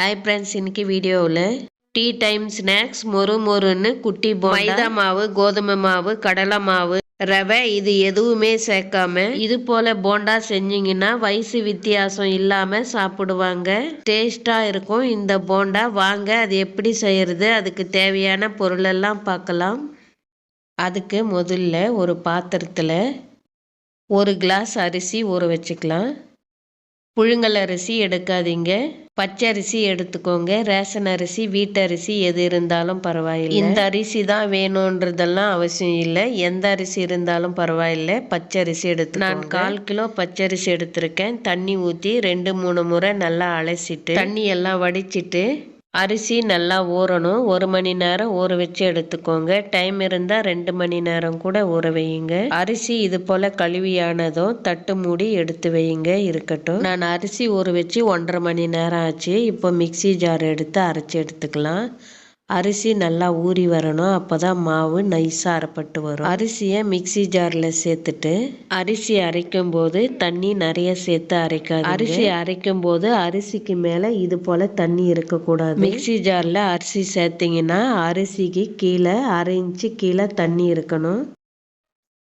Hi friends இன்னைக்கு வீடியோவில் tea time snacks மொறு மொறுன்னு குட்டி மைதா மாவு கோதுமை மாவு கடலை மாவு ரவை இது எதுவுமே சேர்க்காம இது போல போண்டா செஞ்சீங்கன்னா வயசு வித்தியாசம் இல்லாம சாப்பிடுவாங்க. டேஸ்டா இருக்கும் இந்த போண்டா. வாங்க அது எப்படி செய்யறது? அதுக்கு தேவையான பொருளெல்லாம் பார்க்கலாம். அதுக்கு முதல்ல ஒரு பாத்திரத்தில் ஒரு கிளாஸ் அரிசி ஊற வச்சுக்கலாம். புழுங்கல் அரிசி எடுக்காதீங்க. பச்சரிசி எடுத்துக்கோங்க. ரேஷன் அரிசி வீட்டரிசி எது இருந்தாலும் பரவாயில்லை. இந்த அரிசி தான் வேணுன்றதெல்லாம் அவசியம் இல்லை. எந்த அரிசி இருந்தாலும் பரவாயில்லை. பச்சரிசி எடுத்து நான் கால் கிலோ பச்சரிசி எடுத்திருக்கேன். தண்ணி ஊற்றி ரெண்டு மூணு முறை நல்லா அலசிட்டு தண்ணி எல்லாம் வடிச்சிட்டு அரிசி நல்லா ஊறணும். ஒரு மணி நேரம் ஊற வச்சு எடுத்துக்கோங்க. டைம் இருந்தால் ரெண்டு மணி நேரம் கூட ஊற வையுங்க. அரிசி இது போல் கழுவியானதும் தட்டு மூடி எடுத்து வையுங்க. இருக்கட்டும். நான் அரிசி ஊற வச்சு ஒன்றரை மணி நேரம் ஆச்சு. இப்போ மிக்சி ஜார் எடுத்து அரைச்சி எடுத்துக்கலாம். அரிசி நல்லா ஊறி வரணும். அப்போ தான் மாவு நைஸாக அரைப்பட்டு வரும். அரிசியை மிக்சி ஜாரில் சேர்த்துட்டு அரிசி அரைக்கும் போது தண்ணி நிறைய சேர்த்து அரைக்காது அரிசி அரைக்கும் போது அரிசிக்கு மேலே இது போல் தண்ணி இருக்கக்கூடாது. மிக்சி ஜாரில் அரிசி சேர்த்திங்கன்னா அரிசிக்கு கீழே அரை இன்ச்சு கீழே தண்ணி இருக்கணும்.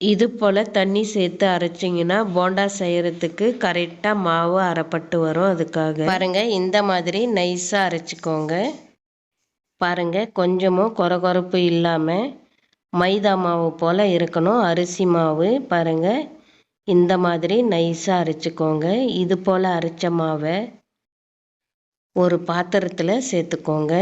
இது போல் தண்ணி சேர்த்து அரைச்சிங்கன்னா போண்டா செய்கிறதுக்கு கரெக்டாக மாவு அரைப்பட்டு வரும். அதுக்காக. பாருங்கள் இந்த மாதிரி நைஸாக அரைச்சிக்கோங்க. பாருங்கள் கொஞ்சமும் கொரகொரப்பு இல்லாமல் மைதா மாவு போல் இருக்கணும். அரிசி மாவு பாருங்கள் இந்த மாதிரி நைஸாக அரைச்சிக்கோங்க. இது போல் அரைச்ச மாவை ஒரு பாத்திரத்தில் சேர்த்துக்கோங்க.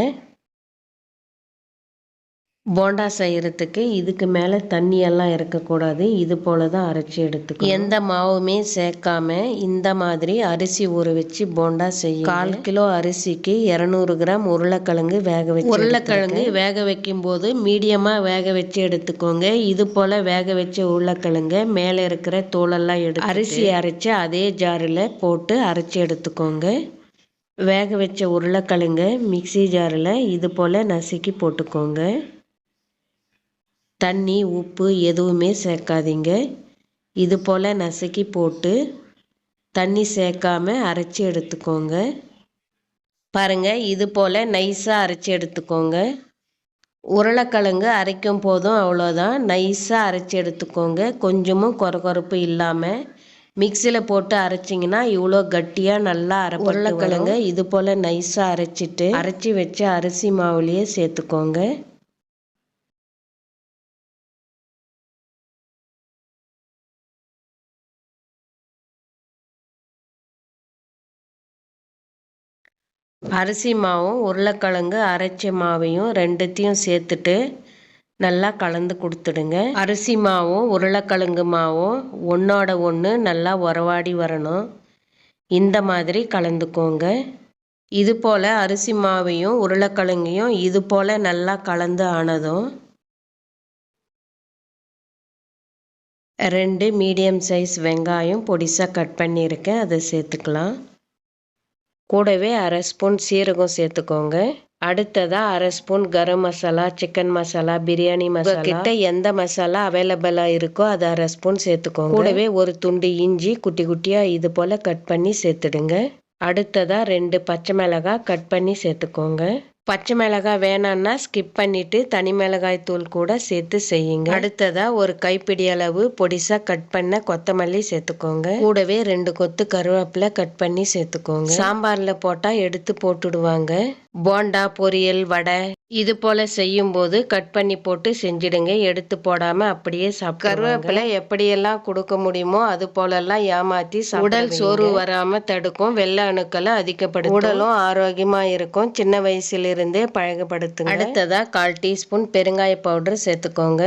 போண்டா செய்கிறதுக்கு இதுக்கு மேலே தண்ணியெல்லாம் இருக்கக்கூடாது. இது போல தான் அரைச்சி எடுத்துக்கணும். எந்த மாவுமே சேர்க்காம இந்த மாதிரி அரிசி ஊற வச்சு போண்டா செய்யும் கால் கிலோ அரிசிக்கு இரநூறு கிராம் உருளைக்கிழங்கு வேக வச்சு உருளைக்கிழங்கு வேக வைக்கும் போது மீடியமாக வேக வச்சு எடுத்துக்கோங்க. இது போல் வேக வச்ச உருளைக்கிழங்க மேலே இருக்கிற தோலெல்லாம் எடுத்து அரிசி அரைச்சி அதே ஜாரில் போட்டு அரைச்சி எடுத்துக்கோங்க. வேக வச்ச உருளைக்கிழங்க மிக்சி ஜாரில் இது போல் நசுக்கி போட்டுக்கோங்க. தண்ணி உப்பு எதுவுமே சேர்க்காதீங்க. இது போல் நசுக்கி போட்டு தண்ணி சேர்க்காம அரைச்சி எடுத்துக்கோங்க. பாருங்கள் இது போல் நைஸாக அரைச்சி எடுத்துக்கோங்க. உருளைக்கிழங்கு அரைக்கும் போதும் அவ்வளோதான் நைஸாக அரைச்சி எடுத்துக்கோங்க. கொஞ்சமும் கொரகொரப்பு இல்லாமல் மிக்சியில் போட்டு அரைச்சிங்கன்னா இவ்வளோ கட்டியாக நல்லா அரை உருளைக்கிழங்கு இது போல் நைஸாக அரைச்சிட்டு அரைச்சி வச்ச அரிசி மாவுலேயே சேர்த்துக்கோங்க. அரிசி மாவும் உருளைக்கிழங்கு அரைச்ச மாவையும் ரெண்டுத்தையும் சேர்த்துட்டு நல்லா கலந்து கொடுத்துடுங்க. அரிசி மாவும் உருளைக்கிழங்கு மாவும் ஒன்றோட ஒன்று நல்லா உறவாடி வரணும். இந்த மாதிரி கலந்துக்கோங்க. இது போல் அரிசி மாவையும் உருளைக்கிழங்கையும் இது போல் நல்லா கலந்து ஆனதும் ரெண்டு மீடியம் சைஸ் வெங்காயம் பொடிசாக கட் பண்ணியிருக்கேன். அதை சேர்த்துக்கலாம். கூடவே அரை ஸ்பூன் சீரகம் சேர்த்துக்கோங்க. அடுத்ததாக அரை ஸ்பூன் கரம் மசாலா சிக்கன் மசாலா பிரியாணி மசாலா. கிட்ட எந்த மசாலா அவைலபிளாக இருக்கோ அதை அரை ஸ்பூன் சேர்த்துக்கோங்க. கூடவே ஒரு துண்டு இஞ்சி குட்டி குட்டியாக இது போல் கட் பண்ணி சேர்த்துடுங்க. அடுத்ததாக ரெண்டு பச்சை மிளகாய் கட் பண்ணி சேர்த்துக்கோங்க. பச்சை மிளகாய் வேணான்னா ஸ்கிப் பண்ணிவிட்டு தனி மிளகாய் தூள் கூட சேர்த்து செய்யுங்க. அடுத்ததாக ஒரு கைப்பிடி அளவு பொடிசாக கட் பண்ண கொத்தமல்லி சேர்த்துக்கோங்க. கூடவே ரெண்டு கொத்து கருவேப்பிலை கட் பண்ணி சேர்த்துக்கோங்க. சாம்பாரில் போட்டால் எடுத்து போட்டுடுவாங்க. போண்டா பொரியல் வடை இது போல் செய்யும்போது கட் பண்ணி போட்டு செஞ்சிடுங்க. எடுத்து போடாமல் அப்படியே சாப்பிட்டு கருவேப்பிலை எப்படியெல்லாம் கொடுக்க முடியுமோ அது போலெல்லாம் ஏமாற்றி உடல் சோர்வு வராமல் தடுக்கும். வெள்ளை அணுக்களை அதிகப்படுத்தும். உடலும் ஆரோக்கியமாக இருக்கும். சின்ன வயசுலேருந்தே பழகப்படுத்துங்க அடுத்ததாக கால் டீஸ்பூன் பெருங்காய பவுடர் சேர்த்துக்கோங்க.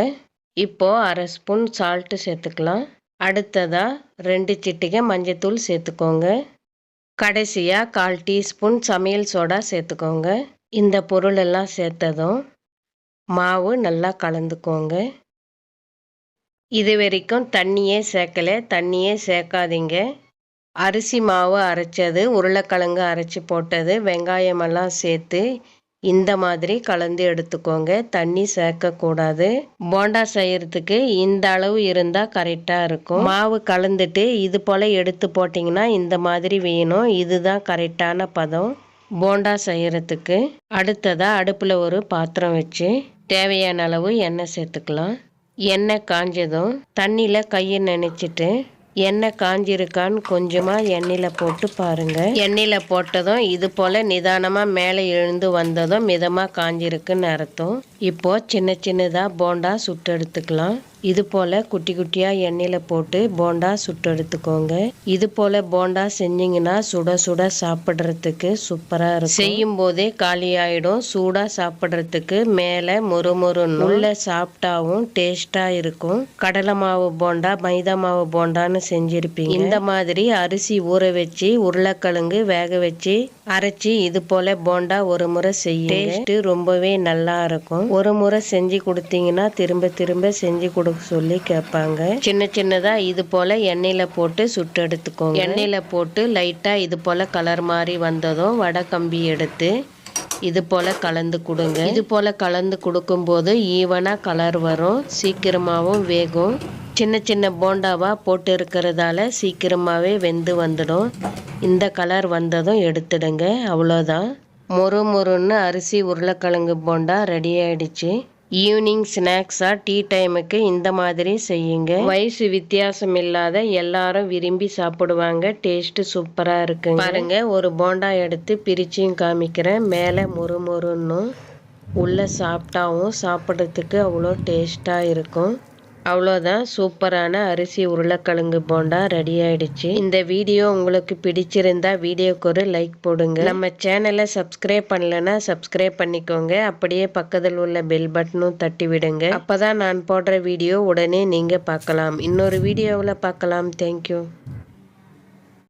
இப்போது அரை ஸ்பூன் சால்ட்டு சேர்த்துக்கலாம். அடுத்ததாக ரெண்டு சிட்டிகை மஞ்சத்தூள் சேர்த்துக்கோங்க. கடைசியாக கால் டீஸ்பூன் சமையல் சோடா சேர்த்துக்கோங்க. இந்த பொருள் எல்லாம் சேர்த்ததும் மாவு நல்லா கலந்துக்கோங்க. இது வரைக்கும் தண்ணியே சேர்க்கலை. தண்ணியே சேர்க்காதீங்க. அரிசி மாவு அரைச்சது உருளைக்கிழங்கு அரைச்சி போட்டது வெங்காயமெல்லாம் சேர்த்து இந்த மாதிரி கலந்து எடுத்துக்கோங்க. தண்ணி சேர்க்கக்கூடாது. போண்டா செய்யறதுக்கு இந்த அளவு இருந்தால் கரெக்டாக இருக்கும். மாவு கலந்துட்டு இது போல் எடுத்து போட்டிங்கன்னா இந்த மாதிரி வேணும். இதுதான் கரெக்டான பதம். போண்டா செய்யறதுக்கு அடுத்ததாக அடுப்பில் ஒரு பாத்திரம் வச்சு தேவையான அளவு எண்ணெய் சேர்த்துக்கலாம். எண்ணெய் காஞ்சதும் தண்ணியில் கையை நினச்சிட்டு எண்ணெய் காஞ்சிருக்கான்னு கொஞ்சமாக எண்ணெயில் போட்டு பாருங்கள் எண்ணெயில் போட்டதும் இது போல் நிதானமாக மேலே எழுந்து வந்ததும் மிதமாக காஞ்சிருக்குன்னு அர்த்தம். இப்போது சின்ன சின்னதாக போண்டா சுட்டு எடுத்துக்கலாம். இது போல் குட்டி குட்டியாக எண்ணெயில் போட்டு போண்டா சுட்டு எடுத்துக்கோங்க. இது போல் போண்டா செஞ்சிங்கன்னா சுட சுட சாப்பிட்றதுக்கு சூப்பராக இருக்கும். செய்யும் போதே காலி ஆகிடும் சூடாக சாப்பிட்றதுக்கு மேலே மொறு மொறுன்னு உள்ள சாப்பிட்டாவும் டேஸ்ட்டாக இருக்கும். கடலை மாவு போண்டா மைதா மாவு போண்டான்னு செஞ்சுருப்பீங்க. இந்த மாதிரி அரிசி ஊற வச்சு உருளைக்கிழங்கு வேக வச்சு அரைச்சி இது போல் போண்டா ஒரு முறை செய்ய டேஸ்ட்டு ரொம்பவே நல்லா இருக்கும். ஒரு முறை செஞ்சு கொடுத்தீங்கன்னா திரும்ப திரும்ப செஞ்சு கொடுக்க சொல்லி கேட்பாங்க. சின்ன சின்னதாக இது போல் எண்ணெயில் போட்டு சுட்டு எடுத்துக்கோங்க. எண்ணெயில் போட்டு லைட்டாக இது போல் கலர் மாதிரி வந்ததும் வடை கம்பி எடுத்து இது போல் கலந்து கொடுங்க. இது போல் கலந்து கொடுக்கும்போது ஈவனாக கலர் வரும். சீக்கிரமாகவும் வேகும். சின்ன சின்ன போண்டாவாக போட்டு இருக்கிறதால சீக்கிரமாகவே வெந்து வந்துடும். இந்த கலர் வந்ததும் எடுத்துடுங்க. அவ்வளோதான். மொறு மொறுன்னு அரிசி உருளைக்கிழங்கு போண்டா ரெடி ஆயிடுச்சு. ஈவினிங் ஸ்நாக்ஸாக டீ டைமுக்கு இந்த மாதிரி செய்யுங்க. வயசு வித்தியாசம் இல்லாத எல்லாரும் விரும்பி சாப்பிடுவாங்க. டேஸ்ட்டு சூப்பராக இருக்குங்க. பாருங்க ஒரு போண்டா எடுத்து பிரிச்சியும் காமிக்கிறேன். மேலே மொறு மொறுன்னும். உள்ளே சாப்பிட்டாவும் சாப்பிட்றதுக்கு அவ்வளோ டேஸ்ட்டாக இருக்கும். அவ்வளோதான். சூப்பரான அரிசி உருளைக்கிழங்கு போண்டா ரெடி ஆயிடுச்சு. இந்த வீடியோ உங்களுக்கு பிடிச்சிருந்தா வீடியோக்கு ஒரு லைக் போடுங்க. நம்ம சேனலை சப்ஸ்கிரைப் பண்ணலன்னா சப்ஸ்கிரைப் பண்ணிக்கோங்க. அப்படியே பக்கத்தில் உள்ள பெல் பட்டனும் தட்டி விடுங்க. அப்பதான் நான் போடுற வீடியோ உடனே நீங்கள் பார்க்கலாம். இன்னொரு வீடியோவில் பார்க்கலாம். தேங்க்யூ